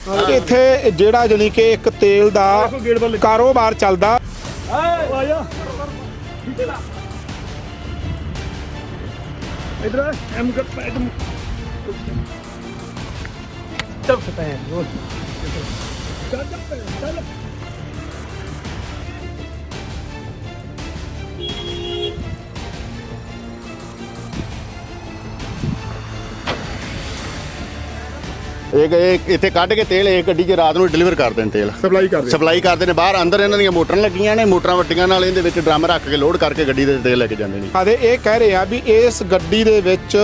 ਇੱਥੇ ਜਿਹੜਾ ਜਾਨੀ ਕਿ ਇੱਕ ਤੇਲ ਦਾ ਕਾਰੋਬਾਰ ਚੱਲਦਾ। ਇਧਰ ਐਮ ਕਰ ਪੈਡ ਚੱਲ ਪੈ ਚੱਲ। ਚੱਲ ਚੱਲ। ਇਹ ਇਹ ਇੱਥੇ ਕੱਢ ਕੇ ਤੇਲ ਇਹ ਗੱਡੀ 'ਚ ਰਾਤ ਨੂੰ ਡਿਲੀਵਰ ਕਰ ਦੇਣ ਤੇਲ। ਸਪਲਾਈ ਕਰਦੇ ਸਪਲਾਈ ਕਰਦੇ ਨੇ ਬਾਹਰ ਅੰਦਰ ਇਹਨਾਂ ਦੀਆਂ ਮੋਟਰਾਂ ਲੱਗੀਆਂ ਨੇ ਮੋਟਰਾਂ ਵੱਟੀਆਂ ਨਾਲ ਇਹਦੇ ਵਿੱਚ ਡਰਮ ਰੱਖ ਕੇ ਲੋਡ ਕਰਕੇ ਗੱਡੀ ਦੇ ਤੇਲ ਲੈ ਕੇ ਜਾਂਦੇ ਨੇ। ਆਦੇ ਇਹ ਕਹਿ ਰਹੇ ਆ ਵੀ ਇਸ ਗੱਡੀ ਦੇ ਵਿੱਚ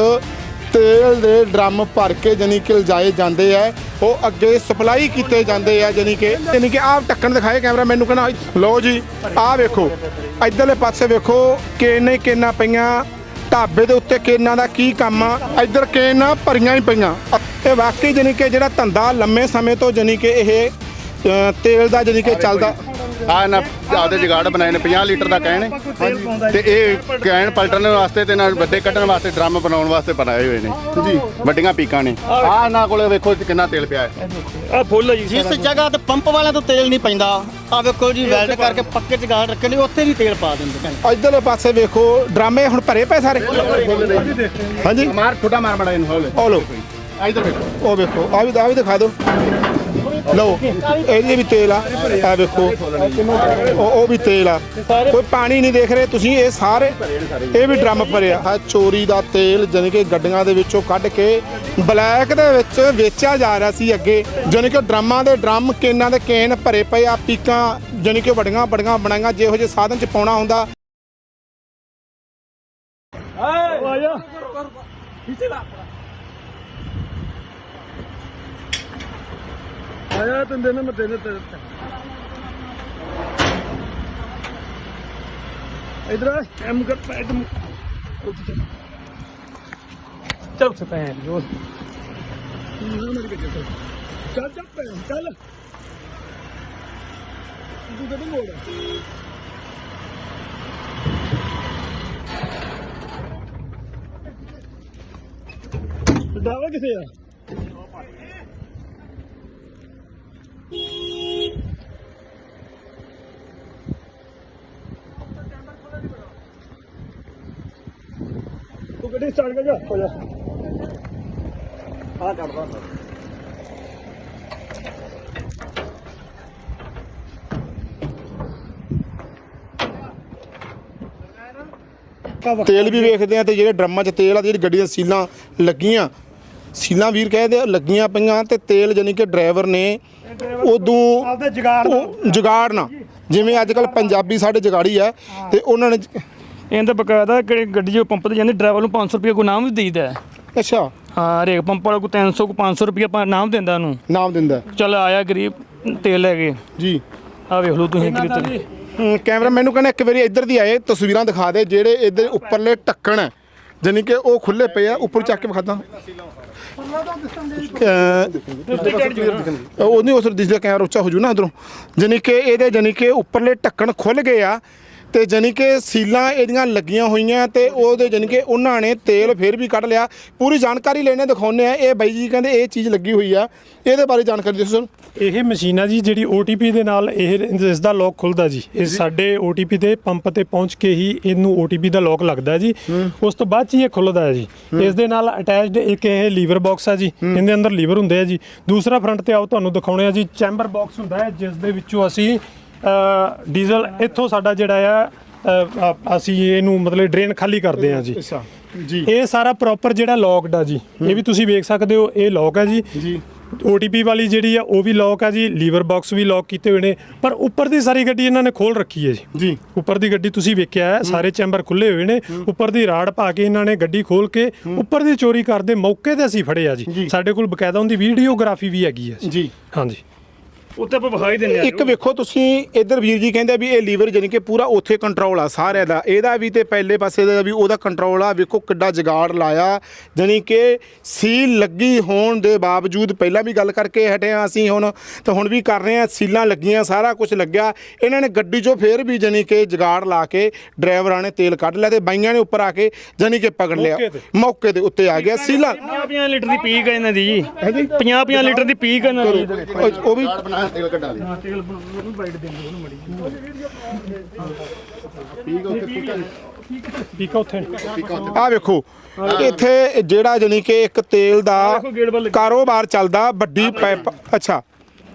ਤੇਲ ਦੇ ਡਰਮ ਭਰ ਕੇ ਜਾਨੀ ਕਿ ਲਜਾਏ ਜਾਂਦੇ ਆ। ਉਹ ਅੱਗੇ ਸਪਲਾਈ ਕੀਤੇ ਜਾਂਦੇ ਆ ਜਾਨੀ ਕਿ ਜਾਨੀ ਕਿ ਆਹ ਢੱਕਣ ਦਿਖਾਏ ਕੈਮਰਾ ਮੈਨੂੰ ਕਹਿੰਦਾ ਲਓ ਜੀ ਆਹ ਵੇਖੋ ਇਧਰਲੇ ਪਾਸੇ ਵੇਖੋ ਕੇਨੇ ਕੇਨਾ ਪਈਆਂ ਢਾਬੇ ਦੇ ਉੱਤੇ ਕੇਨਾਂ ਦਾ ਕੀ ਕੰਮ ਆ? ਇੱਧਰ ਕੇਨਾਂ ਭਰੀਆਂ ਹੀ ਪਈਆਂ। ਇਹ ਵਾਕਈ ਜਾਨੀ ਕਿ ਜਿਹੜਾ ਧੰਦਾ ਲੰਮੇ ਸਮੇਂ ਤੋਂ ਜਾਨੀ ਕਿ ਇਹ ਤੇਲ ਦਾ ਜਾਨੀ ਕਿ ਚੱਲਦਾ ਆ ਇਹਨਾਂ ਆਪਦੇ ਜਗਾੜ ਬਣਾਏ ਨੇ 50 ਲੀਟਰ ਦਾ ਕਹਿਣ। ਤੇ ਇਹ ਕੈਨ ਪਲਟਣ ਵਾਸਤੇ ਤੇ ਨਾਲ ਵੱਡੇ ਕੱਢਣ ਵਾਸਤੇ ਡਰਮ ਬਣਾਉਣ ਵਾਸਤੇ ਬਣਾਏ ਹੋਏ ਨੇ। ਜੀ ਵੱਡੀਆਂ ਪੀਕਾਂ ਨੇ। ਆ ਇਹਨਾਂ ਕੋਲੇ ਵੇਖੋ ਕਿੰਨਾ ਤੇਲ ਪਿਆ ਹੈ। ਆ ਫੁੱਲ ਹੈ ਜੀ ਜਿਸ ਜਗ੍ਹਾ ਤੇ ਪੰਪ ਵਾਲਿਆਂ ਤੋਂ ਤੇਲ ਨਹੀਂ ਪੈਂਦਾ ਆ ਵੇਖੋ ਜੀ ਵੈਲਡ ਕਰਕੇ ਪੱਕੇ ਗਾਲ ਰੱਖੇ ਨੇ ਉੱਥੇ ਵੀ ਤੇਲ ਪਾ ਦਿੰਦੇ ਨੇ। ਇੱਧਰਲੇ ਪਾਸੇ ਵੇਖੋ ਡਰਾਮੇ ਹੁਣ ਭਰੇ ਪਏ ਸਾਰੇ। ਹਾਂਜੀ। ਮਾਰ ਛੋਟਾ ਮਾਰ ਬੜਾ ਇਹਨੂੰ ਹੋਲੇ। ਉਹ ਲੋ ਇਧਰ ਵੇਖੋ। ਉਹ ਵੇਖੋ ਆ ਵੀ ਆ ਵੀ ਦਿਖਾ ਦਿਓ। ਲਓ, ਇਹਦੇ ਵੀ ਤੇਲ ਆ ਆ ਵੇਖੋ, ਉਹ ਉਹ ਵੀ ਤੇਲ ਆ। ਕੋਈ ਪਾਣੀ ਨਹੀਂ ਦੇਖ ਰਹੇ, ਤੁਸੀਂ ਇਹ ਸਾਰੇ, ਇਹ ਵੀ ਡਰਮ ਭਰਿਆ ਆ। ਚੋਰੀ ਦਾ ਤੇਲ, ਜਾਣੀ ਕਿ ਗੱਡੀਆਂ ਦੇ ਵਿੱਚੋਂ ਕੱਢ ਕੇ ਬਲੈਕ ਦੇ ਵਿੱਚ ਵੇਚਿਆ ਜਾ ਰਿਹਾ ਸੀ ਅੱਗੇ। ਜਾਣੀ ਕਿ ਡਰਮਾਂ ਦੇ ਡਰਮ, ਕੇਨਾਂ ਦੇ ਕੇਨ ਭਰੇ ਪਏ ਆ, ਪੀਕਾਂ, ਜਾਣੀ ਕਿ ਵੱਡੀਆਂ ਵੱਡੀਆਂ ਬਣਾਈਆਂ, ਜਿਹੋ ਜਿਹੇ ਸਾਧਨ ਚ ਪਾਉਣਾ ਹੁੰਦਾ। ਆ ਜਾ ਪਿੱਛੇ ਲਾ। ਆਇਆ ਤੰਦੇ ਨੇ ਮਤੇ ਨੇ ਇਧਰ ਐਮ ਕਰ ਪੈਡ ਚੱਲ। ਪੈ ਰੋਲ ਚੱਲ। ਚੱਲ ਪੈ ਚੱਲ। ਤੂੰ ਕਦੋਂ ਮੋੜ ਦਾਵਾ ਕਿੱਥੇ ਆ? ਗੱਡੀ ਸਟਾਰਟ ਕਰ ਜਾ। ਹੋ ਜਾ। ਆ ਕਰਦਾ ਤੇਲ ਵੀ ਵੇਖਦੇ ਆ ਤੇ ਜਿਹੜੇ ਡਰਮਾਂ 'ਚ ਤੇਲ ਆ ਤੇ ਜਿਹੜੀ ਗੱਡੀ ਦੀਆਂ ਸੀਲਾਂ ਲੱਗੀਆਂ ਸੀਲਾਂ ਵੀਰ ਕਹਿੰਦੇ ਆ ਲੱਗੀਆਂ ਪਈਆਂ ਤੇ ਤੇਲ ਜਾਨੀ ਕਿ ਡਰਾਈਵਰ ਨੇ ਉਦੋਂ ਆਪਦੇ ਜਗਾੜ ਉਹ ਜੁਗਾੜ ਨਾ ਜਿਵੇਂ ਅੱਜ ਕੱਲ ਪੰਜਾਬੀ ਸਾਡੇ ਜਗਾੜੀ ਆ ਤੇ ਉਹਨਾਂ ਨੇ ਇਹਦਾ ਬਕਾਇਦਾ ਕਿ ਗੱਡੀ ਜੋ ਪੰਪ ਤੇ ਜਾਂਦੀ ਡਰਾਈਵਰ ਨੂੰ 500 ਰੁਪਏ ਕੋ ਨਾਮ ਵੀ ਦੇਈਦਾ ਹੈ। ਅੱਛਾ। ਹਾਂ ਹਰੇਕ ਪੰਪ ਵਾਲਾ ਕੋ 300 ਕੋ 500 ਰੁਪਏ ਆਪਾਂ ਨਾਮ ਦਿੰਦਾ ਉਹਨੂੰ। ਨਾਮ ਦਿੰਦਾ। ਚੱਲ ਆਇਆ ਗਰੀਬ ਤੇਲ ਲੈ ਕੇ। ਜੀ। ਆ ਵੇਖ ਲਓ ਤੁਸੀਂ ਕਿਤੇ ਹਮ, ਕੈਮਰਾ ਮੈਨੂੰ ਕਹਿੰਦਾ ਇੱਕ ਵਾਰੀ ਇੱਧਰ ਦੀ ਆਏ ਤਸਵੀਰਾਂ ਦਿਖਾ ਦੇ ਜਿਹੜੇ ਇੱਧਰ ਉੱਪਰਲੇ ਢੱਕਣ ਹੈ। ਜਾਨੀ ਕਿ ਉਹ ਖੁੱਲੇ ਪਏ ਆ ਉੱਪਰ ਚੱਕ ਕੇ ਵਿਖਾਦਾ। ਉਹ ਨਹੀਂ ਉਸ ਦਿਸਦਾ ਕੈਮਰਾ ਉੱਚਾ ਹੋ ਜੂ ਨਾ ਉਧਰੋਂ ਜਾਨੀ ਕਿ ਇਹਦੇ ਜਾਨੀ ਕਿ ਉੱਪਰਲੇ ਢੱਕਣ ਖੁੱਲ ਗਏ ਆ ਤੇ ਜਾਨੀ ਕਿ ਸੀਲਾਂ ਇਹਦੀਆਂ ਲੱਗੀਆਂ ਹੋਈਆਂ ਤੇ ਉਹਦੇ ਜਾਨੀ ਕਿ ਉਹਨਾਂ ਨੇ ਤੇਲ ਫਿਰ ਵੀ ਕੱਢ ਲਿਆ। ਪੂਰੀ ਜਾਣਕਾਰੀ ਲੈਣੇ ਦਿਖਾਉਨੇ ਆ। ਇਹ ਬਾਈ ਜੀ ਕਹਿੰਦੇ ਇਹ ਚੀਜ਼ ਲੱਗੀ ਹੋਈ ਆ। ਇਹਦੇ ਬਾਰੇ ਜਾਣਕਾਰੀ ਦਿਓ ਸਾਨੂੰ। ਇਹ ਮਸ਼ੀਨ ਆ ਜੀ ਜਿਹੜੀ OTP ਦੇ ਨਾਲ ਇਹ ਇਸ ਦਾ ਲੌਕ ਖੁੱਲਦਾ ਜੀ। ਇਹ ਸਾਡੇ OTP ਦੇ ਪੰਪ ਤੇ ਪਹੁੰਚ ਕੇ ਹੀ ਇਹਨੂੰ OTP ਦਾ ਲੌਕ ਲੱਗਦਾ ਜੀ। ਉਸ ਤੋਂ ਬਾਅਦ 'ਚ ਹੀ ਇਹ ਖੁੱਲਦਾ ਹੈ ਜੀ। ਇਸ ਦੇ ਨਾਲ ਅਟੈਚਡ ਇੱਕ ਇਹ ਲੀਵਰ ਬਾਕਸ ਆ ਜੀ। ਇਹਦੇ ਅੰਦਰ ਲੀਵਰ ਹੁੰਦੇ ਆ ਜੀ। ਦੂਸਰਾ ਫਰੰਟ ਤੇ ਆਓ ਤੁਹਾਨੂੰ ਦਿਖਾਉਣੇ ਆ ਜੀ। ਚੈਂਬਰ ਬਾਕਸ ਹੁੰਦਾ ਹੈ ਜਿਸ ਦੇ ਵਿੱਚੋਂ ਅਸੀਂ ਡੀਜ਼ਲ ਇੱਥੋਂ ਸਾਡਾ ਜਿਹੜਾ ਆ ਅ, ਅਸੀਂ ਇਹਨੂੰ ਮਤਲਬ ਡਰੇਨ ਖਾਲੀ ਕਰਦੇ ਆ ਜੀ। ਅੱਛਾ ਜੀ। ਇਹ ਸਾਰਾ ਪ੍ਰੋਪਰ ਜਿਹੜਾ ਲੌਕਡ ਆ ਜੀ। ਇਹ ਵੀ ਤੁਸੀਂ ਵੇਖ ਸਕਦੇ ਹੋ ਇਹ ਲੌਕ ਹੈ ਜੀ। ਜੀ। OTP ਵਾਲੀ ਜਿਹੜੀ ਆ ਉਹ ਵੀ ਲੌਕ ਆ ਜੀ। ਲੀਵਰ ਬਾਕਸ ਵੀ ਲੌਕ ਕੀਤੇ ਹੋਏ ਨੇ। ਪਰ ਉੱਪਰ ਦੀ ਸਾਰੀ ਗੱਡੀ ਇਹਨਾਂ ਨੇ ਖੋਲ ਰੱਖੀ ਹੈ ਜੀ। ਜੀ। ਉੱਪਰ ਦੀ ਗੱਡੀ ਤੁਸੀਂ ਵੇਖਿਆ ਹੈ ਸਾਰੇ ਚੈਂਬਰ ਖੁੱਲੇ ਹੋਏ ਨੇ। ਉੱਪਰ ਦੀ ਰਾੜ ਪਾ ਕੇ ਇਹਨਾਂ ਨੇ ਗੱਡੀ ਖੋਲ ਕੇ ਉੱਪਰ ਦੀ ਚੋਰੀ ਕਰਦੇ ਮੌਕੇ ਤੇ ਅਸੀਂ ਫੜੇ ਆ ਜੀ। ਸਾਡੇ ਕੋਲ ਬਕਾਇਦਾ ਉਹਦੀ ਵੀਡੀਓਗ੍ਰਾਫੀ ਵੀ ਹੈਗੀ ਹੈ ਜੀ। ਹਾਂਜੀ। ਉੱਤੇ ਆਪਾਂ ਵਿਖਾਈ ਦਿੰਦੇ ਆ ਇੱਕ ਵੇਖੋ ਤੁਸੀਂ ਇੱਧਰ ਵੀਰ ਜੀ ਕਹਿੰਦੇ ਵੀ ਇਹ ਲੀਵਰ ਜਾਨੀ ਕਿ ਪੂਰਾ ਉੱਥੇ ਕੰਟਰੋਲ ਆ ਸਾਰਿਆਂ ਦਾ। ਇਹਦਾ ਵੀ ਤੇ ਪਹਿਲੇ ਪਾਸੇ ਦਾ ਵੀ ਉਹਦਾ ਕੰਟਰੋਲ ਆ। ਵੇਖੋ ਕਿੱਡਾ ਜਗਾੜ ਲਾਇਆ। ਜਾਨੀ ਕਿ ਸੀਲ ਲੱਗੀ ਹੋਣ ਦੇ ਬਾਵਜੂਦ ਪਹਿਲਾਂ ਵੀ ਗੱਲ ਕਰਕੇ ਹਟੇ ਆ ਅਸੀਂ ਹੁਣ। ਤਾਂ ਹੁਣ ਵੀ ਕਰ ਰਹੇ ਆ ਸੀਲਾਂ ਲੱਗੀਆਂ ਸਾਰਾ ਕੁਝ ਲੱਗਿਆ। ਇਹਨਾਂ ਨੇ ਗੱਡੀ 'ਚੋਂ ਫੇਰ ਵੀ ਜਾਨੀ ਕਿ ਜਗਾੜ ਲਾ ਕੇ ਡਰਾਈਵਰਾਂ ਨੇ ਤੇਲ ਕੱਢ ਲਿਆ ਤੇ ਬਾਈਆਂ ਨੇ ਉੱਪਰ ਆ ਕੇ ਜਾਨੀ ਕਿ ਪਕੜ ਲਿਆ। ਮੌਕੇ ਦੇ ਉੱਤੇ ਆ ਗਿਆ। ਸੀਲਾਂ 50 ਲੀਟਰ ਦੀ ਪੀਕ ਹੈ ਇਹਨਾਂ ਦੀ ਜੀ। 50 50 ਲੀਟਰ ਦੀ ਪੀਕ ਇਹਨਾਂ ਦੀ। ਉਹ ਵੀ ਤੇਲ ਕੱਢਾਂ ਤੇਲ ਨੂੰ ਬਾਈਟ ਦਿੰਦੇ ਉਹਨੂੰ ਮੜੀ ਠੀਕ ਉੱਥੇ ਪੀਕਾ ਪੀਕਾ ਉੱਥੇ। ਆ ਵੇਖੋ ਇੱਥੇ ਜਿਹੜਾ ਜਾਨੀ ਕਿ ਇੱਕ ਤੇਲ ਦਾ। ਕਾਰੋਬਾਰ ਚੱਲਦਾ ਵੱਡੀ ਪਾਈਪ ਅੱਛਾ।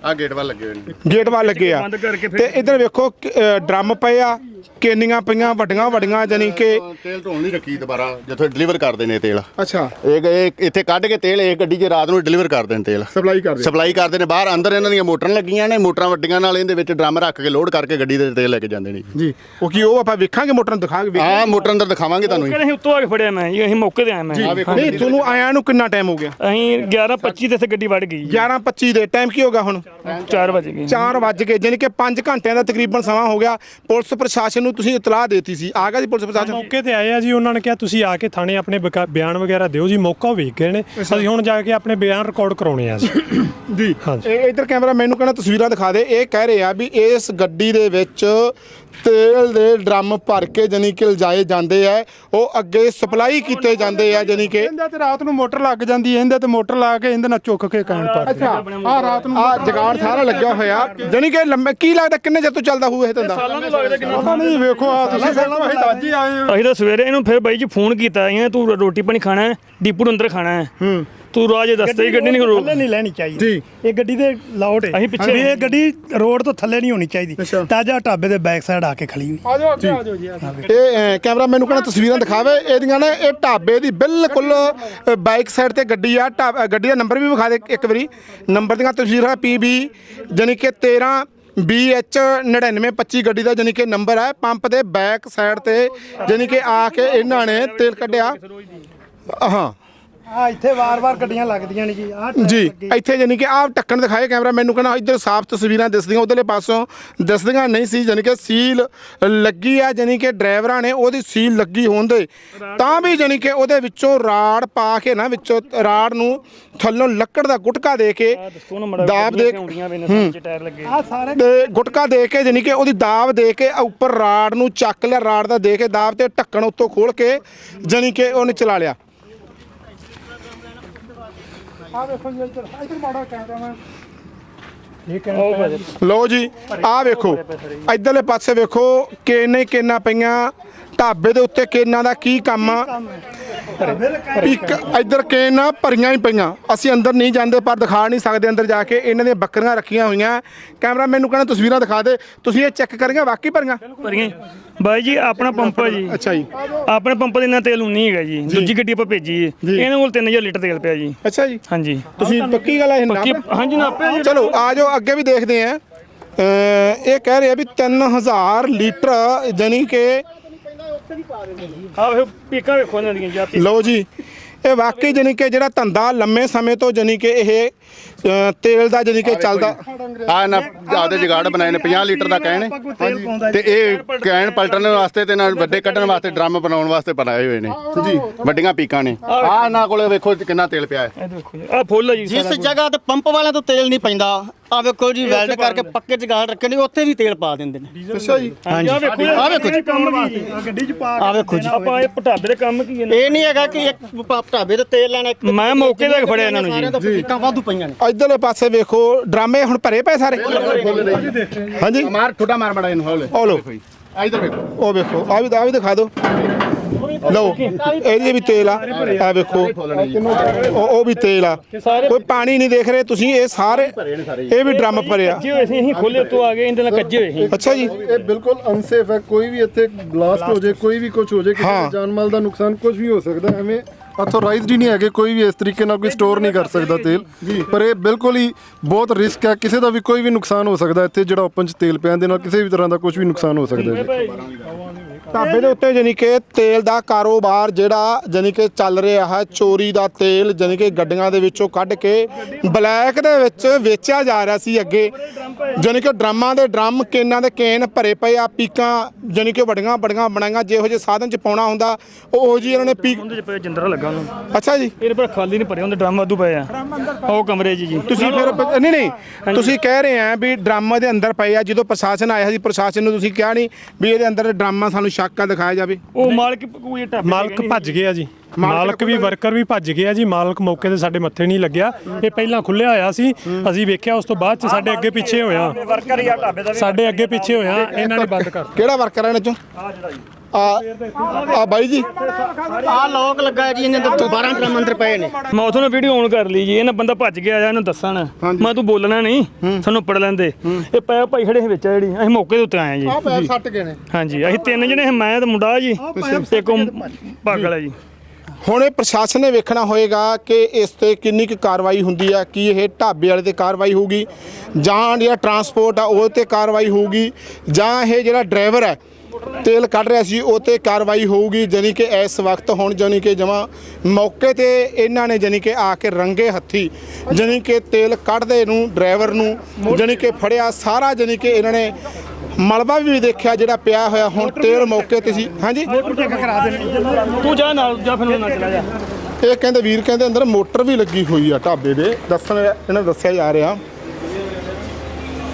ਆ ਗੇਟ ਵੱਲ ਲੱਗੇ ਹੋਏ ਨੇ। ਗੇਟ ਵੱਲ ਲੱਗੇ ਆ। ਤੇ ਇੱਧਰ ਵੇਖੋ ਡਰਮ ਪਏ ਆ। ਕੇਨੀਆਂ ਪਈਆਂ ਵੱਡੀਆਂ ਵੱਡੀਆਂ ਜਾਨੀ ਕਿ ਤੇਲ ਢੋਣ ਨਹੀਂ ਰੱਖੀ ਦੁਬਾਰਾ ਜਿੱਥੇ ਡਿਲੀਵਰ ਕਰਦੇ ਨੇ ਤੇਲ। ਅੱਛਾ। ਇਹ ਇਹ ਇੱਥੇ ਕੱਢ ਕੇ ਤੇਲ ਇਹ ਗੱਡੀ 'ਚ ਰਾਤ ਨੂੰ ਡਿਲੀਵਰ ਕਰਦੇ ਨੇ ਤੇਲ। ਸਪਲਾਈ ਕਰਦੇ ਸਪਲਾਈ ਕਰਦੇ ਨੇ ਬਾਹਰ ਅੰਦਰ ਇਹਨਾਂ ਦੀਆਂ ਮੋਟਰਾਂ ਲੱਗੀਆਂ ਨੇ ਮੋਟਰਾਂ ਵੱਡੀਆਂ ਨਾਲ ਇਹਦੇ ਵਿੱਚ ਡਰਮ ਰੱਖ ਕੇ ਲੋਡ ਕਰਕੇ ਗੱਡੀ ਦੇ ਤੇਲ ਲੈ ਕੇ ਜਾਂਦੇ ਨੇ। ਜੀ ਉਹ ਕੀ ਉਹ ਆਪਾਂ ਵੇਖਾਂਗੇ ਮੋਟਰ ਨੂੰ ਦਿਖਾਗੇ ਹਾਂ ਮੋਟਰ ਅੰਦਰ ਦਿਖਾਵਾਂਗੇ ਤੁਹਾਨੂੰ ਜੀ। ਕਹਿੰਦੇ ਅਸੀਂ ਉੱਤੋਂ ਆ ਕੇ ਫੜਿਆ ਮੈਂ ਜੀ ਅਸੀਂ ਮੌਕੇ ਤੇ ਆਏ ਮੈਂ। ਨਹੀਂ ਤੁਹਾਨੂੰ ਆਇਆਂ ਨੂੰ ਕਿੰਨਾ ਟਾਈਮ ਹੋ ਗਿਆ? ਅਸੀਂ 11:25 ਤੇ ਇੱਥੇ ਗੱਡੀ ਵੜ ਗਈ 11:25 ਦੇ ਟਾਈਮ ਕੀ ਹੋਗਾ ਹੁਣ? 4 ਵਜੇ ਗਈ 4 ਵੱਜ ਗਏ ਜਾਨੀ ਕਿ 5 ਘੰਟਿਆਂ ਦਾ ਤਕਰੀਬਨ ਸਮਾਂ ਹੋ ਗਿਆ। ਪੁਲਿਸ ਪ੍ਰਸ਼ਾਸਨ ਨੂੰ ਤੁਸੀਂ ਇਤਲਾਹ ਦੇਤੀ ਸੀ। ਆ ਗਿਆ ਜੀ ਪੁਲਿਸ ਪ੍ਰਸ਼ਾਸਨ। ਮੌਕੇ ਤੇ ਆਏ ਆ ਜੀ ਉਹਨਾਂ ਨੇ ਕਿਹਾ ਤੁਸੀਂ ਆ ਕੇ ਥਾਣੇ ਆਪਣੇ ਬਕਾ- ਬਿਆਨ ਵਗੈਰਾ ਦਿਓ ਜੀ ਮੌਕਾ ਵੇਖ ਗਏ ਨੇ। ਅਸੀਂ ਹੁਣ ਜਾ ਕੇ ਆਪਣੇ ਬਿਆਨ ਰਿਕਾਰਡ ਕਰਾਉਣੇ ਆ ਜੀ। ਜੀ। ਹਾਂਜੀ। ਇਹ ਇਧਰ ਕੈਮਰਾ ਮੈਨੂੰ ਕਹਿੰਦਾ ਤਸਵੀਰਾਂ ਦਿਖਾ ਦੇ। ਇਹ ਕਹਿ ਰਹੇ ਆ ਵੀ ਇਸ ਗੱਡੀ ਦੇ ਵਿੱਚ ਤੇਲ ਦੇ ਡਰਮ ਭਰ ਕੇ ਜਾਨੀ ਕਿ ਲਜਾਏ ਜਾਂਦੇ ਆ ਉਹ ਅੱਗੇ ਸਪਲਾਈ ਕੀਤੇ ਜਾਂਦੇ ਆ ਜਾਨੀ ਕਿ ਇਹਦੇ ਤੇ ਰਾਤ ਨੂੰ ਮੋਟਰ ਲੱਗ ਜਾਂਦੀ ਹੈ ਇਹਦੇ ਤੇ ਮੋਟਰ ਲਾ ਕੇ ਇਹਦੇ ਨਾਲ ਚੁੱਕ ਕੇ ਕੈਨ ਪਰ ਅੱਛਾ ਆ ਰਾਤ ਨੂੰ ਆ ਜਗਾੜ ਸਾਰਾ ਲੱਗਿਆ ਹੋਇਆ। ਜਾਨੀ ਕਿ ਲੰਮੇ ਕੀ ਲੱਗਦਾ ਕਿੰਨੇ ਚਿਰ ਤੋਂ ਚੱਲਦਾ ਹੋਊ ਇਹ ਧੰਦਾ? ਸਾਲਾਂ ਤੋਂ ਲੱਗਦਾ ਕਿੰਨਾ ਪਤਾ ਨਹੀਂ ਵੇਖੋ ਆ ਤੁਸੀਂ ਅਸੀਂ ਤਾਂ ਅੱਜ ਹੀ ਆਏ। ਅਸੀਂ ਤਾਂ ਸਵੇਰੇ ਇਹਨੂੰ ਫਿਰ ਬਾਈ ਜੀ ਫੋਨ ਕੀਤਾ ਅਸੀਂ ਤੂੰ ਰੋਟੀ ਪਾਣੀ ਖਾਣਾ ਹੈ ਡੀਪੂ ਨੂੰ ਅੰਦਰ ਖਾਣਾ ਹੈ। ਹੂੰ। ਤੂੰ ਰਾਜ ਦੱਸਦੇ ਹੀ ਗੱਡੀ ਨਹੀਂ ਥੱਲੇ ਨਹੀਂ ਲੈਣੀ ਚਾਹੀਦੀ। ਜੀ। ਇਹ ਗੱਡੀ ਦੇ ਲਾਉਟ ਹੈ। ਅਸੀਂ ਪਿੱਛੇ ਵੀ ਇਹ ਗੱਡੀ ਰੋਡ ਤੋਂ ਥੱਲੇ ਨਹੀਂ ਹੋਣੀ ਚਾਹੀਦੀ। ਤਾਜਾ ਢਾਬੇ ਦੇ ਬੈਕ ਸਾਈਡ ਆ ਕੇ ਖੜੀ ਹੋਈ। ਆ ਜਾਓ ਅੱਗੇ ਆ ਜਾਓ ਜੀ ਆ ਜਾਓ। ਇਹ ਅਹ, ਕੈਮਰਾ ਮੈਨੂੰ ਕਹਿੰਦਾ ਤਸਵੀਰਾਂ ਦਿਖਾਵੇ। ਇਹਦੀਆਂ ਨਾ ਇਹ ਢਾਬੇ ਦੀ ਬਿਲਕੁਲ ਬਾਈਕ ਸਾਈਡ ਤੇ ਗੱਡੀ ਆ। ਢਾਬ- ਗੱਡੀ ਦਾ ਨੰਬਰ ਵੀ ਵਿਖਾ ਦੇ ਇੱਕ ਵਾਰੀ। ਨੰਬਰ ਦੀਆਂ ਤਸਵੀਰਾਂ PB ਜਾਨੀ ਕਿ 13 BH 9925 ਗੱਡੀ ਦਾ ਜਾਨੀ ਕਿ ਨੰਬਰ ਹੈ ਪੰਪ ਦੇ ਬੈਕ ਸਾਈਡ ਤੇ ਜਾਨੀ ਕਿ ਆ ਕੇ ਇਹਨਾਂ ਨੇ ਤੇਲ ਕੱਢਿਆ। ਹਾਂ। ਆ ਇੱਥੇ ਵਾਰ-ਵਾਰ ਗੱਡੀਆਂ ਲੱਗਦੀਆਂ ਨੇ ਜੀ ਆ ਜੀ ਇੱਥੇ ਜਾਨੀ ਕਿ ਆਹ ਢੱਕਣ ਦਿਖਾਏ ਕੈਮਰਾ ਮੈਨੂੰ ਕਹਿੰਦਾ ਇੱਧਰ ਸਾਫ਼ ਤਸਵੀਰਾਂ ਦਿਸਦੀਆਂ ਉਧਰਲੇ ਪਾਸੋਂ ਦਿਸਦੀਆਂ ਨਹੀਂ ਸੀ ਜਾਨੀ ਕਿ ਸੀਲ ਲੱਗੀ ਆ ਜਾਨੀ ਕਿ ਡਰਾਈਵਰਾਂ ਨੇ ਉਹਦੀ ਸੀਲ ਲੱਗੀ ਹੋਣ ਦੇ। ਤਾਂ ਵੀ ਜਾਨੀ ਕਿ ਉਹਦੇ ਵਿੱਚੋਂ ਰਾੜ ਪਾ ਕੇ ਨਾ ਵਿੱਚੋਂ ਰਾੜ ਨੂੰ ਥੱਲੋਂ ਲੱਕੜ ਦਾ ਗੁਟਕਾ ਦੇ ਕੇ ਦਾਬ ਦੇ ਆਉਂਦੀਆਂ ਵੇ ਨੇ ਚ ਟਾਇਰ ਲੱਗੇ। ਆ ਸਾਰੇ ਤੇ ਗੁਟਕਾ ਦੇ ਕੇ ਜਾਨੀ ਕਿ ਉਹਦੀ ਦਾਬ ਦੇ ਕੇ ਉੱਪਰ ਰਾੜ ਨੂੰ ਚੱਕ ਲਿਆ ਰਾੜ ਦਾ ਦੇ ਕੇ ਦਾਬ ਤੇ ਢੱਕਣ ਉੱਤੋਂ ਖੋਲ ਕੇ ਜਾਨੀ ਕਿ ਉਹਨੇ ਚਲਾ ਲਿਆ। ਆ ਵੇਖੋ ਜੀ ਇੱਧਰ ਇੱਧਰ ਮਾੜਾ ਕੈਮਰਾਮੈਨ ਉਹ ਭਾਜੀ ਲਓ ਜੀ ਆਹ ਵੇਖੋ ਇਧਰਲੇ ਪਾਸੇ ਵੇਖੋ ਕੇਨੇ ਕੇਨਾ ਪਈਆਂ ਢਾਬੇ ਦੇ ਉੱਤੇ ਕੇਨਾਂ ਦਾ ਕੀ ਕੰਮ ਆ? ਇੱਕ ਇਧਰ ਕੇਨਾ ਭਰੀਆਂ ਹੀ ਪਈਆਂ। ਅਸੀਂ ਅੰਦਰ ਨਹੀਂ ਜਾਂਦੇ ਪਰ ਦਿਖਾ ਨਹੀਂ ਸਕਦੇ ਅੰਦਰ ਜਾ ਕੇ। ਇਹਨਾਂ ਦੀਆਂ ਬੱਕਰੀਆਂ ਰੱਖੀਆਂ ਹੋਈਆਂ। ਕੈਮਰਾ ਮੈਨੂੰ ਕਹਿੰਦਾ ਤਸਵੀਰਾਂ ਦਿਖਾ ਦੇ। ਤੁਸੀਂ ਇਹ ਚੈੱਕ ਕਰੀਆਂ ਵਾਕਈ ਭਰੀਆਂ? ਭਰੀਆਂ ਬਾਈ ਜੀ ਆਪਣਾ ਪੰਪ ਹੈ ਜੀ। ਅੱਛਾ ਜੀ। ਆਪਣੇ ਪੰਪ ਦੇ ਇੰਨਾ ਤੇਲ ਨਹੀਂ ਹੈਗਾ ਜੀ। ਦੂਜੀ ਗੱਡੀ ਆਪਾਂ ਭੇਜੀ ਹੈ ਇਹਨਾਂ ਕੋਲ 3000 ਲੀਟਰ ਤੇਲ ਪਿਆ ਜੀ। ਅੱਛਾ ਜੀ। ਹਾਂਜੀ। ਤੁਸੀਂ ਪੱਕੀ ਗੱਲ ਹੈ ਇਹ ਨਾਪ ਹਾਂਜੀ ਨਾਪਿਆ ਜੀ। ਚਲੋ ਆ ਜਾਓ ਅੱਗੇ ਵੀ ਦੇਖਦੇ ਆਂ। ਇਹ ਕਹਿ ਰਹੇ ਵੀ 3000 ਲੀਟਰ ਜਾਨੀ ਕਿ ਆ ਵੇਖੋ ਪੀਕਾਂ ਵੇਖੋ ਇਹਨਾਂ ਦੀਆਂ ਜੀ ਲਓ ਜੀ ਇਹ ਵਾਕਈ ਜਾਨੀ ਕਿ ਜਿਹੜਾ ਧੰਦਾ ਲੰਮੇ ਸਮੇਂ ਤੋਂ ਜਾਨੀ ਕਿ ਇਹ ਤੇਲ ਦਾ ਜਾਨੀ ਕਿ ਚੱਲਦਾ। ਆ ਨਾ ਆਦੇ ਜਗਾੜ ਬਣਾਏ ਨੇ 50 ਲੀਟਰ ਦਾ ਕਹਿਣ। ਤੇ ਇਹ ਕੈਨ ਪਲਟਣ ਵਾਸਤੇ ਤੇ ਨਾਲ ਵੱਡੇ ਕੱਢਣ ਵਾਸਤੇ ਡਰਮ ਬਣਾਉਣ ਵਾਸਤੇ ਬਣਾਏ ਹੋਏ ਨੇ। ਜੀ। ਵੱਡੀਆਂ ਪੀਕਾਂ ਨੇ। ਆ ਇਹਨਾਂ ਕੋਲੇ ਵੇਖੋ ਕਿੰਨਾ ਤੇਲ ਪਿਆ ਹੈ। ਇਹ ਦੇਖੋ ਜੀ ਆ ਫੁੱਲ ਹੈ ਜੀ ਜਿਸ। ਜਗ੍ਹਾ ਤੇ ਪੰਪ ਵਾਲਿਆਂ ਤੋਂ ਤੇਲ ਨਹੀਂ ਪੈਂਦਾ ਆ ਵੇਖੋ ਜੀ ਵੈਲਡ ਕਰਕੇ ਪੱਕੇ ਚ ਗਾਲ ਰੱਖੇ ਨੇ ਉੱਥੇ ਵੀ ਤੇਲ ਪਾ ਦਿੰਦੇ ਨੇ। ਅੱਛਾ ਜੀ। ਹਾਂਜੀ। ਆ ਵੇਖੋ ਆਹ ਵੇਖੋ ਜੀ। ਕੰਮ ਕੀ ਆ ਗੱਡੀ 'ਚ ਪਾ ਆ ਵੇਖੋ ਜੀ। ਆਪਾਂ ਇਹ ਪਟਾਬੇ ਦੇ ਕੰਮ ਕੀ ਹੈ ਇਹ ਨਹੀਂ ਹੈਗਾ ਕਿ ਇੱਕ ਢਾਬੇ ਤੇ ਤੇਲ ਲੈਣਾ ਇੱਕ ਮੈਂ ਮੌਕੇ ਤੇ ਫੜਿਆ ਇਹਨਾਂ ਨੂੰ ਜੀ। ਸਾਰਿਆਂ ਤੋਂ ਪੀਕਾਂ ਵਾਧੂ ਪਈਆਂ ਨੇ। ਇਧਰਲੇ ਪਾਸੇ ਵੇਖੋ ਡਰਾਮੇ ਹੁਣ ਭਰੇ ਪਏ ਸਾਰੇ। ਹਾਂਜੀ ਮਾਰ ਠੋਡਾ ਮਾਰ ਬੜਾ ਇਹਨੂੰ ਹੌਲੇ। ਉਹ ਆ ਇਧਰ ਵੇਖੋ। ਉਹ ਵੇਖੋ ਆ ਵੀ ਆ ਵੀ ਦਿਖਾ ਦਿਓ। ਲਓ ਇਹਦੇ ਵੀ ਤੇਲ ਆ। ਆ ਵੇਖੋ। ਉਹ ਉਹ ਵੀ ਤੇਲ ਆ। ਕੋਈ ਪਾਣੀ ਨਹੀਂ ਦੇਖ ਰਹੇ ਤੁਸੀਂ ਇਹ ਸਾਰੇ ਇਹ ਵੀ ਡਰਮ ਭਰਿਆ ਕੱਜੇ ਹੋਏ ਸੀ ਅਸੀਂ ਖੋਲੇ ਉੱਤੋਂ ਆ ਗਏ ਇਹਦੇ ਨਾਲ ਕੱਜੇ ਹੋਏ ਸੀ। ਅੱਛਾ ਜੀ। ਇਹ ਬਿਲਕੁਲ ਅਨਸੇਫ ਹੈ। ਕੋਈ ਵੀ ਇੱਥੇ ਬਲਾਸਟ ਹੋ ਜਾਏ ਕੋਈ ਵੀ ਕੁਝ ਹੋ ਜਾਏ ਕਿਸੇ ਜਾਨ ਮਾਲ ਦਾ ਨੁਕਸਾਨ ਕੁਝ ਵੀ ਹੋ ਸਕਦਾ ਐਵੇਂ ਅਥੋਰਾਈਜ਼ਡ ਹੀ ਨਹੀਂ ਹੈਗੇ ਕੋਈ ਵੀ ਇਸ ਤਰੀਕੇ ਨਾਲ ਕੋਈ ਸਟੋਰ ਨਹੀਂ ਕਰ ਸਕਦਾ ਤੇਲ। ਪਰ ਇਹ ਬਿਲਕੁਲ ਹੀ ਬਹੁਤ ਰਿਸਕ ਹੈ। ਕਿਸੇ ਦਾ ਵੀ ਕੋਈ ਵੀ ਨੁਕਸਾਨ ਹੋ ਸਕਦਾ ਇੱਥੇ ਜਿਹੜਾ ਓਪਨ ਚ ਤੇਲ ਪਿਆ ਦੇ ਨਾਲ ਕਿਸੇ ਵੀ ਤਰ੍ਹਾਂ ਦਾ ਕੁਝ ਵੀ ਨੁਕਸਾਨ ਹੋ ਸਕਦਾ ਢਾਬੇ ਦੇ ਉੱਤੇ ਜਾਨੀ ਕਿ ਤੇਲ ਦਾ ਕਾਰੋਬਾਰ ਜਿਹੜਾ ਜਾਨੀ ਕਿ ਚੱਲ ਰਿਹਾ ਹੈ ਚੋਰੀ ਦਾ ਤੇਲ ਜਾਨੀ ਕਿ ਗੱਡੀਆਂ ਦੇ ਵਿੱਚੋਂ ਕੱਢ ਕੇ ਬਲੈਕ ਦੇ ਵਿੱਚ ਵੇਚਿਆ ਜਾ ਰਿਹਾ ਸੀ ਅੱਗੇ। ਜਾਨੀ ਕਿ ਡਰਮਾਂ ਦੇ ਡਰਮ ਕੇਨਾਂ ਦੇ ਕੇਨ ਭਰੇ ਪਏ ਆ ਪੀਕਾਂ ਜਾਨੀ ਕਿ ਵੱਡੀਆਂ ਵੱਡੀਆਂ ਬਣਾਈਆਂ ਜਿਹੋ ਜਿਹੇ ਸਾਧਨ ਚ ਪਾਉਣਾ ਹੁੰਦਾ ਉਹ ਜੀ ਇਹਨਾਂ ਨੇ ਪੀਕ ਉਹਦੇ ਚ ਪਿਆ ਜਿੰਦਰਾ ਲੱਗਾ ਉਹਨੂੰ। ਅੱਛਾ ਜੀ। ਇਹਦੇ ਪਰ ਖਾਲੀ ਨਹੀਂ ਭਰੇ ਹੁੰਦੇ ਡਰਮ ਵਾਧੂ ਪਏ ਆ। ਉਹ ਕਮਰੇ 'ਚ ਜੀ। ਤੁਸੀਂ ਫਿਰ ਨਹੀਂ ਨਹੀਂ ਤੁਸੀਂ ਕਹਿ ਰਹੇ ਆ ਵੀ ਡਰਾਮਾ ਦੇ ਅੰਦਰ ਪਏ ਆ ਜਦੋਂ ਪ੍ਰਸ਼ਾਸਨ ਆਇਆ ਸੀ ਪ੍ਰਸ਼ਾਸਨ ਨੂੰ ਤੁਸੀਂ ਕਿਹਾ ਨਹੀਂ ਵੀ ਇਹਦੇ ਅੰਦਰ ਡਰਾਮਾ ਸਾਨੂੰ ਸ਼ੱਕ ਆ ਦਿਖਾਇਆ ਜਾਵੇ। ਉਹ ਮਾਲਕ ਕੋਈ ਢਾਬੇ ਮਾਲਕ ਭੱਜ ਗਿਆ ਜੀ। ਮਾਲਕ ਵੀ ਵਰਕਰ ਵੀ ਭੱਜ ਗਿਆ ਜੀ ਮਾਲਕ ਮੌਕੇ ਤੇ ਸਾਡੇ ਮੱਥੇ ਨਹੀਂ ਲੱਗਿਆ। ਇਹ ਪਹਿਲਾਂ ਖੁੱਲਿਆ ਹੋਇਆ ਸੀ ਅਸੀਂ ਵੇਖਿਆ ਉਸ ਤੋਂ ਬਾਅਦ ਚ ਸਾਡੇ ਅੱਗੇ ਪਿੱਛੇ ਹੋਇਆ। ਵਰਕਰ ਜਾਂ ਢਾਬੇ ਦਾ ਸਾਡੇ ਅੱਗੇ ਪਿੱਛੇ ਹੋਇਆ ਇਹਨਾਂ ਨੇ ਬੰਦ ਕਰ ਕਿਹੜਾ ਵਰਕਰ ਆ ਇਹਨਾਂ ਚੋਂ? ਆ ਆ ਬਾਈ ਜੀ। ਆ ਲੋਕ ਲੱਗਾ ਹੈ ਜੀ ਇਹਨਾਂ ਦੇ 12 ਡਰਮ ਅੰਦਰ ਪਏ ਨੇ। ਮੈਂ ਉਥੋਂ ਵੀਡੀਓ ਔਨ ਕਰ ਲਈ ਜੀ ਇਹਨਾਂ ਬੰਦਾ ਭੱਜ ਗਿਆ ਆ ਇਹਨੂੰ ਦੱਸਣ। ਮੈਂ ਤੂੰ ਬੋਲਣਾ ਨਹੀਂ ਸਾਨੂੰ ਪੜ ਲੈਂਦੇ ਇਹ ਪੈ ਭਾਈ ਖੜੇ ਵਿੱਚ ਆ ਜਿਹੜੀ ਅਸੀਂ ਮੌਕੇ ਦੇ ਉੱਤੇ ਆਏ ਆ ਜੀ। ਪੈਰ ਸੱਟ ਗਏ ਨੇ। ਹਾਂਜੀ ਅਸੀਂ ਤਿੰਨ ਜਣੇ ਮੈਂ ਤੇ ਮੁੰਡਾ ਜੀ ਇੱਕ ਪਾਗਲ ਹੈ ਜੀ। ਹੁਣ ਇਹ ਪ੍ਰਸ਼ਾਸਨ ਨੇ ਵੇਖਣਾ ਹੋਏਗਾ ਕਿ ਇਸ ਤੇ ਕਿੰਨੀ ਕੁ ਕਾਰਵਾਈ ਹੁੰਦੀ ਆ, ਕੀ ਇਹ ਢਾਬੇ ਵਾਲੇ ਤੇ ਕਾਰਵਾਈ ਹੋਊਗੀ, ਜਾਂ ਜਿਹੜਾ ਟਰਾਂਸਪੋਰਟ ਆ ਉਹ ਤੇ ਕਾਰਵਾਈ ਹੋਊਗੀ, ਜਾਂ ਇਹ ਜਿਹੜਾ ਡਰਾਈਵਰ ਹੈ ਤੇਲ ਕੱਢ ਰਿਹਾ ਸੀ, ਉਹ ਤੇ ਕਾਰਵਾਈ ਹੋਊਗੀ, ਜਾਣੀ ਕਿ ਇਸ ਵਕਤ ਹੁਣ ਜਾਣੀ ਕਿ ਜਮਾ ਮੌਕੇ ਤੇ ਇਹਨਾਂ ਨੇ ਜਾਣੀ ਕਿ ਆ ਕੇ ਰੰਗੇ ਹੱਥੀ, ਜਾਣੀ ਕਿ ਤੇਲ ਕੱਢਦੇ ਨੂੰ ਡਰਾਈਵਰ ਨੂੰ, ਜਾਣੀ ਕਿ ਫੜਿਆ, ਸਾਰਾ ਜਾਣੀ ਕਿ ਇਹਨਾਂ ਨੇ ਮਲਬਾ ਵੀ ਦੇਖਿਆ ਜਿਹੜਾ ਪਿਆ ਹੋਇਆ ਹੁਣ ਤੇਲ ਮੌਕੇ ਤੇ ਸੀ। ਹਾਂਜੀ? ਤੂੰ ਜਾ ਨਾਲ ਜਾ ਫਿਰ ਨਾਲ ਚਲਾ ਜਾ। ਇਹ ਕਹਿੰਦੇ ਵੀਰ ਕਹਿੰਦੇ ਅੰਦਰ ਮੋਟਰ ਵੀ ਲੱਗੀ ਹੋਈ ਆ ਢਾਬੇ ਦੇ। ਦੱਸਣ ਇਹਨਾਂ ਦੱਸਿਆ ਜਾ ਰਿਹਾ।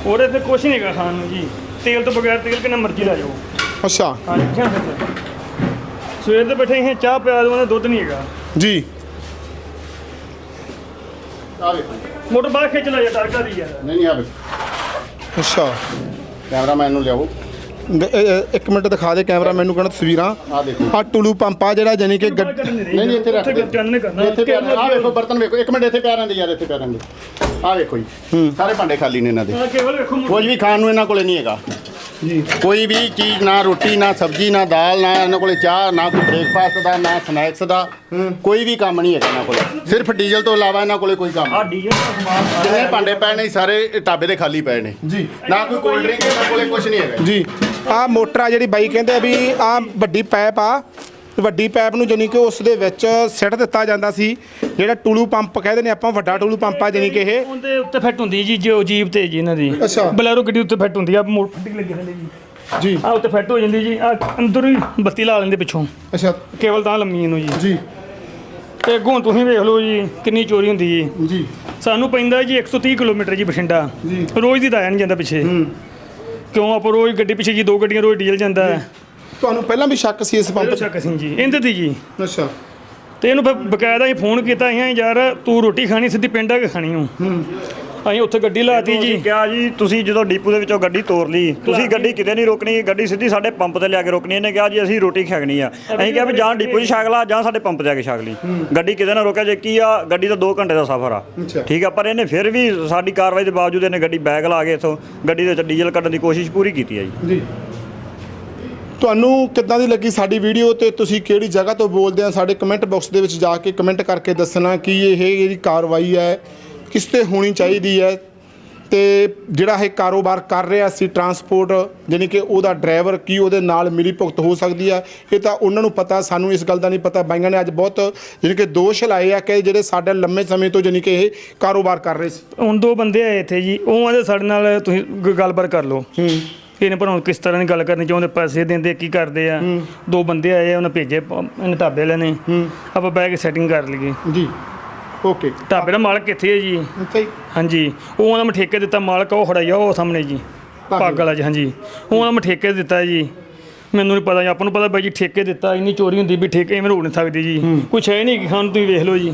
ਉਹਦੇ ਤੇ ਕੁਛ ਨਹੀਂ ਹੈਗਾ ਖਾਣ ਨੂੰ ਜੀ। ਤੇਲ ਤੋਂ ਬਗੈਰ ਤੇਲ ਕਿੰਨਾ ਮਰਜ਼ੀ ਲੈ ਜਾਓ। ਅੱਛਾ। ਹਾਂਜੀ ਸਵੇਰ ਦੇ ਬੈਠੇ ਹਾਂ ਚਾਹ ਪਿਆ ਦਵਾਂ ਦੁੱਧ ਨਹੀਂ ਹੈਗਾ। ਜੀ। ਆ ਮੋਟਰ ਬਾਹਰ ਖਿੱਚ ਲੈ ਜਾ ਟਰਕਾ ਦੀ ਯਾਰ ਨਹੀਂ ਨਹੀਂ ਆ ਵੇਖੋ। ਅੱਛਾ। ਕੈਮਰਾਮੈਨ ਨੂੰ ਲਿਆਓ। ਦ- ਇਹ- ਇਹ ਇੱਕ ਮਿੰਟ ਦਿਖਾ ਦੇ ਕੈਮਰਾ ਮੈਨੂੰ ਕਹਿੰਦਾ ਤਸਵੀਰਾਂ। ਆ ਦੇਖੋ ਆ ਟੁਲੂ ਪੰਪ ਆ ਜਿਹੜਾ ਜਾਨੀ ਕਿ ਗੱਡ- ਨਹੀਂ ਨਹੀਂ ਇੱਥੇ ਰੱਖ ਦੇ। ਚੰਨ ਕਰਨਾ। ਇੱਥੇ ਪਿਆ ਆ ਵੇਖੋ ਬਰਤਨ ਵੇਖੋ। ਇੱਕ ਮਿੰਟ ਇੱਥੇ ਪਿਆ ਰਹਿੰਦੇ ਯਾਰ ਇੱਥੇ ਪਿਆ ਰਹਿੰਦੇ। ਆ ਵੇਖੋ ਜੀ। ਸਾਰੇ ਭਾਂਡੇ ਖਾਲੀ ਨੇ ਇਹਨਾਂ ਦੇ। ਆਹ ਕੇਵਲ ਵੇਖੋ ਕੁਝ ਵੀ ਖਾਣ ਨੂੰ ਇਹਨਾਂ ਕੋਲੇ ਨਹੀਂ ਹੈਗਾ। ਜੀ। ਕੋਈ ਵੀ ਚੀਜ਼ ਨਾ ਰੋਟੀ ਨਾ ਸਬਜ਼ੀ ਨਾ ਦਾਲ ਨਾ ਇਹਨਾਂ ਕੋਲੇ ਚਾਹ ਨਾ ਕੋਈ ਬ੍ਰੇਕਫਾਸਟ ਦਾ ਨਾ ਸਨੈਕਸ ਦਾ ਕੋਈ ਵੀ ਕੰਮ ਨਹੀਂ ਹੈਗਾ ਇਹਨਾਂ ਕੋਲੇ। ਸਿਰਫ ਡੀਜ਼ਲ ਤੋਂ ਇਲਾਵਾ ਇਹਨਾਂ ਕੋਲੇ ਕੋਈ ਕੰਮ ਆ ਡੀਜ਼ਲ ਦਾ ਸਮਾਨ ਜਿੰਨੇ ਭਾਂਡੇ ਪਏ ਨੇ ਸਾਰੇ ਢਾਬੇ ਦੇ ਖਾਲੀ ਪਏ ਨੇ। ਜੀ। ਨਾ ਕੋਈ ਕੋਲਡ ਡਰਿੰਕ ਇਹਨਾਂ ਕੋਲੇ ਕੁਝ ਨਹੀਂ ਹੈਗਾ। ਜੀ। ਆ ਮੋਟਰ ਆ ਜਿਹੜੀ ਬਾਈ ਕਹਿੰਦੇ ਆ ਵੀ ਆ ਵੱਡੀ ਪਾਈਪ ਆ ਵੱਡੀ ਪਾਈਪ ਨੂੰ ਜਾਨੀ ਕਿ ਉਸ ਦੇ ਵਿੱਚ ਸਿੱਟ ਦਿੱਤਾ ਜਾਂਦਾ ਸੀ ਜਿਹੜਾ ਟੁਲੂ ਪੰਪ ਕਹਿੰਦੇ ਨੇ ਆਪਾਂ ਵੱਡਾ ਟੁਲੂ ਪੰਪ ਆ ਜਾਨੀ ਕਿ ਇਹ। ਉਹਦੇ ਉੱਤੇ ਫਿੱਟ ਹੁੰਦੀ ਜੀ ਜੋ ਜੀਪ ਤੇ ਜੀ ਇਹਨਾਂ ਦੀ। ਅੱਛਾ। ਬਲੈਰੋ ਗੱਡੀ ਉੱਤੇ ਫਿੱਟ ਹੁੰਦੀ ਆ ਮੋੜ ਫੱਟੀ ਲੱਗੀ ਹੁੰਦੀ ਜੀ। ਜੀ। ਆ ਉੱਤੇ ਫਿੱਟ ਹੋ ਜਾਂਦੀ ਜੀ ਆ ਅੰਦਰ ਹੀ ਬੱਤੀ ਲਾ ਲੈਂਦੇ ਪਿੱਛੋਂ। ਅੱਛਾ। ਕੇਵਲ ਤਾਂ ਲੰਮੀ ਇਹਨੂੰ ਜੀ। ਜੀ। ਤੇ ਅੱਗੋਂ ਤੁਸੀਂ ਵੇਖ ਲਓ ਜੀ ਕਿੰਨੀ ਚੋਰੀ ਹੁੰਦੀ ਜੀ। ਜੀ। ਸਾਨੂੰ ਪੈਂਦਾ ਜੀ 130 ਕਿਲੋਮੀਟਰ ਜੀ ਬਠਿੰਡਾ। ਜੀ। ਰੋਜ਼ ਦੀ ਤਾਂ ਆਇਆ ਨਹੀਂ ਜਾਂਦਾ ਪਿੱਛੇ। ਕਿਉਂ ਆਪਾਂ ਰੋਜ਼ ਗੱਡੀ ਪਿੱਛੇ ਜੀ ਦੋ ਗੱਡੀਆਂ ਰੋਜ਼ ਡੀਜ਼ਲ ਜਾਂਦਾ। ਹੈ ਤੁਹਾਨੂੰ ਪਹਿਲਾਂ ਵੀ ਸ਼ੱਕ ਸੀ ਇਸ ਪੰਪ ਸ਼ੱਕ ਸਿੰਘ ਜੀ। ਇਹਦੇ ਤੇ ਜੀ। ਅੱਛਾ। ਤੇ ਇਹਨੂੰ ਫਿਰ ਬਕਾਇਦਾ ਹੀ ਫੋਨ ਕੀਤਾ ਅਸੀਂ ਯਾਰ ਤੂੰ ਰੋਟੀ ਖਾਣੀ ਸਿੱਧੀ ਪਿੰਡ ਆ ਕੇ ਖਾਣੀ ਹੂੰ। ਅਸੀਂ ਉੱਥੇ ਗੱਡੀ ਲਾਤੀ ਜੀ। ਕਿਹਾ ਜੀ ਤੁਸੀਂ ਜਦੋਂ ਡੀਪੂ ਦੇ ਵਿੱਚੋਂ ਗੱਡੀ ਤੋਰ ਲਈ ਤੁਸੀਂ ਗੱਡੀ ਕਿਤੇ ਨਹੀਂ ਰੋਕਣੀ ਗੱਡੀ ਸਿੱਧੀ ਸਾਡੇ ਪੰਪ ਤੇ ਲਿਆ ਕੇ ਰੋਕਣੀ ਇਹਨੇ ਕਿਹਾ ਜੀ ਅਸੀਂ ਰੋਟੀ ਛਕਣੀ ਆ। ਅਸੀਂ ਕਿਹਾ ਵੀ ਜਾਂ ਡੀਪੂ 'ਚ ਛਕ ਲਾ ਜਾਂ ਸਾਡੇ ਪੰਪ ਤੇ ਆ ਕੇ ਛਕ ਲਈ। ਗੱਡੀ ਕਿਤੇ ਨਾ ਰੋਕਿਆ ਜੇ ਕੀ ਆ ਗੱਡੀ ਦਾ 2 ਘੰਟੇ ਦਾ ਸਫ਼ਰ ਆ। ਠੀਕ ਆ ਪਰ ਇਹਨੇ ਫਿਰ ਵੀ ਸਾਡੀ ਕਾਰਵਾਈ ਦੇ ਬਾਵਜੂਦ ਇਹਨੇ ਗੱਡੀ ਬੈਗ ਲਾ ਕੇ ਇਥੋਂ ਗੱਡੀ ਦੇ ਵਿੱਚ ਡੀਜ਼ਲ ਕੱਢਣ ਦੀ ਕੋਸ਼ਿਸ਼ ਪੂਰੀ ਕੀਤੀ ਆ ਜੀ। ਜੀ। ਤੁਹਾਨੂੰ ਕਿੱਦਾਂ ਦੀ ਲੱਗੀ ਸਾਡੀ ਵੀਡੀਓ ਤੇ ਤੁਸੀਂ ਕਿਹੜੀ ਜਗ੍ਹਾ ਤੋਂ ਬੋਲਦੇ ਆ? ਸਾਡੇ ਕਮੈਂਟ ਬਾਕਸ ਦੇ ਵਿੱਚ ਜਾ ਕੇ ਕਮੈਂਟ ਕਰਕੇ ਦੱਸਣਾ ਕਿ ਇਹ ਜਿਹੜੀ ਕਾਰਵਾਈ ਹੈ ਕਿਸ ਤੇ ਹੋਣੀ ਚਾਹੀਦੀ ਹੈ ਤੇ ਜਿਹੜਾ ਇਹ ਕਾਰੋਬਾਰ ਕਰ ਰਿਹਾ ਸੀ ਟਰਾਂਸਪੋਰਟ ਯਾਨੀ ਕਿ ਉਹਦਾ ਡਰਾਈਵਰ ਕੀ ਉਹਦੇ ਨਾਲ ਮਿਲੀ ਭੁਗਤ ਹੋ ਸਕਦੀ ਹੈ? ਇਹ ਤਾਂ ਉਹਨਾਂ ਨੂੰ ਪਤਾ ਸਾਨੂੰ ਇਸ ਗੱਲ ਦਾ ਨਹੀਂ ਪਤਾ। ਬਾਈਆਂ ਨੇ ਅੱਜ ਬਹੁਤ ਯਾਨੀ ਕਿ ਦੋਸ਼ ਲਾਏ ਆ ਕਿ ਜਿਹੜੇ ਸਾਡੇ ਲੰਮੇ ਸਮੇਂ ਤੋਂ ਯਾਨੀ ਕਿ ਇਹ ਕਾਰੋਬਾਰ ਕਰ ਰਹੇ ਸੀ। ਹੁਣ ਦੋ ਬੰਦੇ ਆਏ ਇੱਥੇ ਜੀ ਉਹ ਆਂਦੇ ਸਾਡੇ ਨਾਲ ਤੁਸੀਂ ਗ- ਗੱਲਬਾਤ ਕਰ ਲਓ। ਇਹਨੇ ਪਰ ਹੁਣ ਕਿਸ ਤਰ੍ਹਾਂ ਦੀ ਗੱਲ ਕਰਨੀ ਚਾਹੁੰਦੇ ਪੈਸੇ ਦਿੰਦੇ ਕੀ ਕਰਦੇ ਆ? ਦੋ ਬੰਦੇ ਆਏ ਆ, ਉਹਨੇ ਭੇਜੇ ਪ- ਇਹਨੇ ਢਾਬੇ ਵਾਲੇ ਨੇ। ਆਪਾਂ ਬਹਿ ਕੇ ਸੈਟਿੰਗ ਕਰ ਲਈਏ। ਜੀ। ਓਕੇ। ਢਾਬੇ ਦਾ ਮਾਲਕ ਕਿੱਥੇ ਹੈ ਜੀ? ਜੀ ਹਾਂਜੀ। ਉਹ ਉਹਨਾਂ ਮੈਂ ਠੇਕੇ ਦਿੱਤਾ ਮਾਲਕ ਉਹ ਖੜਾ ਜੀ ਉਹ ਸਾਹਮਣੇ ਜੀ। ਪਾਗਲ ਵਾਲਾ ਜੀ ਹਾਂਜੀ। ਉਹ ਉਹਨਾਂ ਮੈਂ ਠੇਕੇ ਦਿੱਤਾ ਜੀ। ਮੈਨੂੰ ਨਹੀਂ ਪਤਾ ਜੀ ਆਪਾਂ ਨੂੰ ਪਤਾ ਬਾਈ ਜੀ ਠੇਕੇ ਦਿੱਤਾ ਇੰਨੀ ਚੋਰੀ ਹੁੰਦੀ ਵੀ ਠੇਕੇ ਐਵੇਂ ਰੋਕ ਨਹੀਂ ਸਕਦੀ ਜੀ। ਕੁਛ ਹੈ ਨਹੀਂ ਕਿ ਖਾਣ ਤੁਸੀਂ ਵੇਖ ਲਓ ਜੀ।